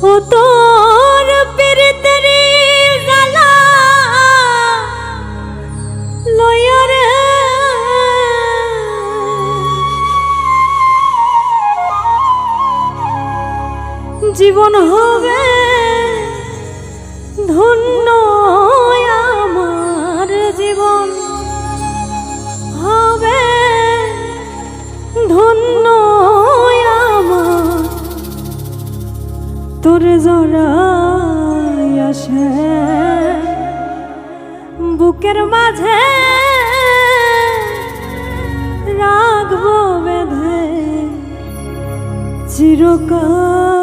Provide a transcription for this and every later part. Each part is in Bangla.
ও তোর বুকের মাঝে রাখব বেঁধে চিরকাল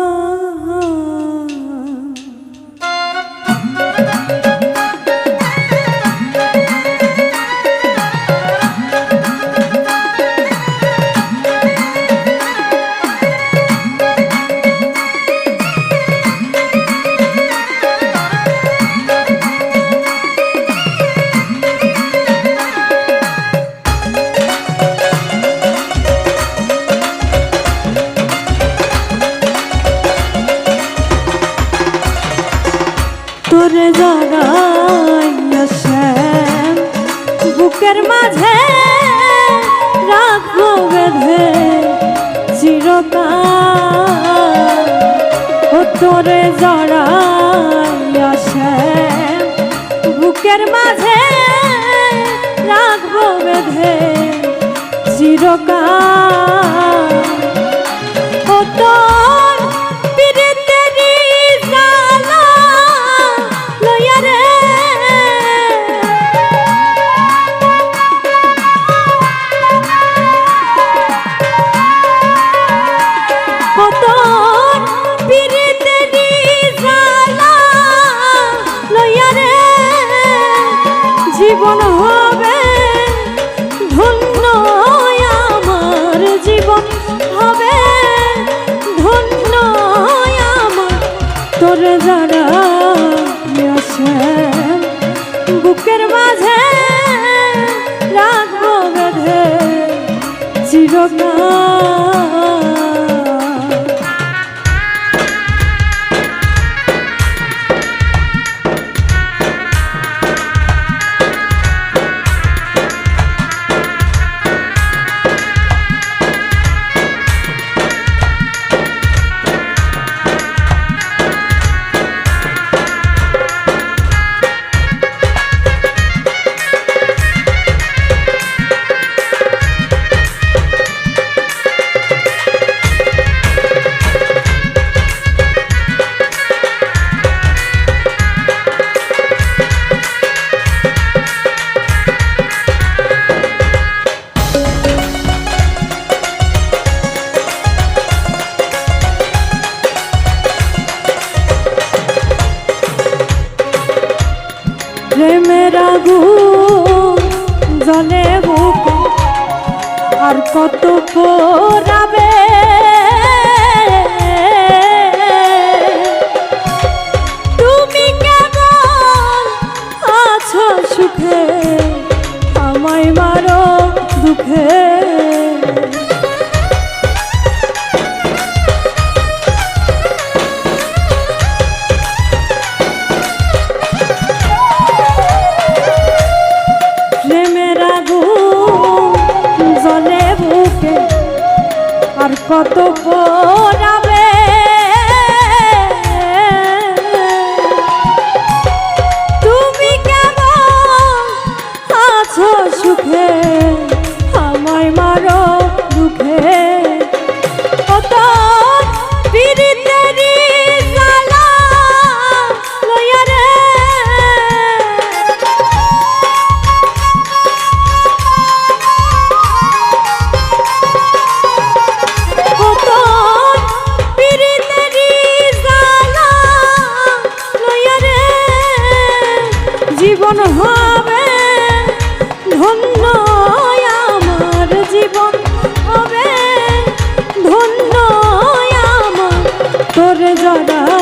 তোরে জড়াইয়া শ্যাম। বুকের মাঝে রাখব বেঁধে চিরকাল। ও তোরে জড়াইয়া বুকের মাঝে রাখব বেঁধে চিরকাল। যারা আসে বুকের মাঝে রাখব বেঁধে চিরকাল আর কত পোড়াবে কত জীবন হবে ধন্য আমার জীবন হবে ধন্য আমার তোর জড়া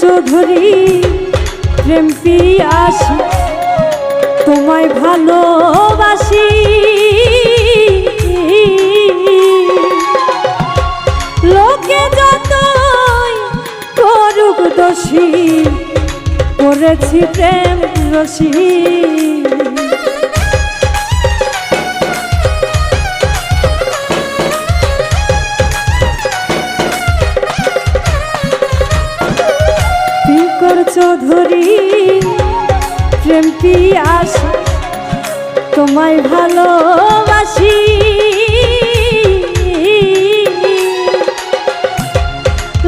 চৌধুরী প্রেম আসি তোমায় ভালোবাসি। লোকে যত করুক দোষী করেছি প্রেম রসী পিয়াস তোমায় ভালোবাসি।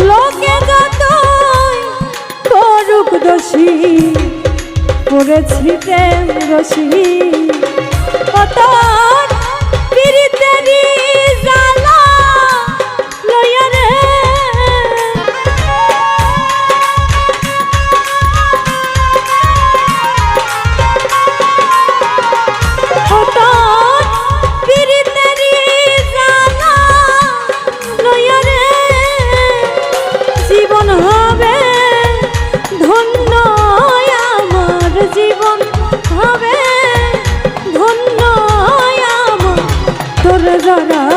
লোকে যত করুক দোষী করেছি প্রেম দোষী। কত i don't desarar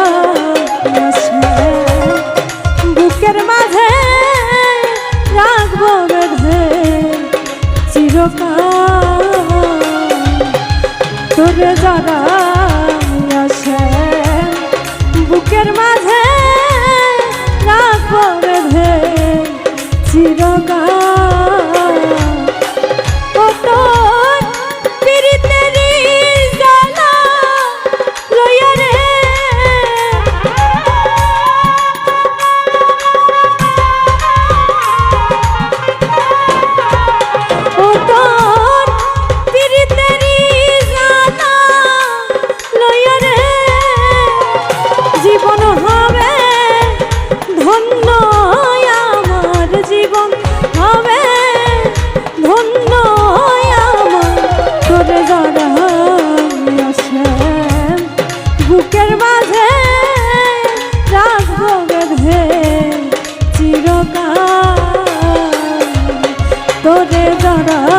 ধরে দাঁড়া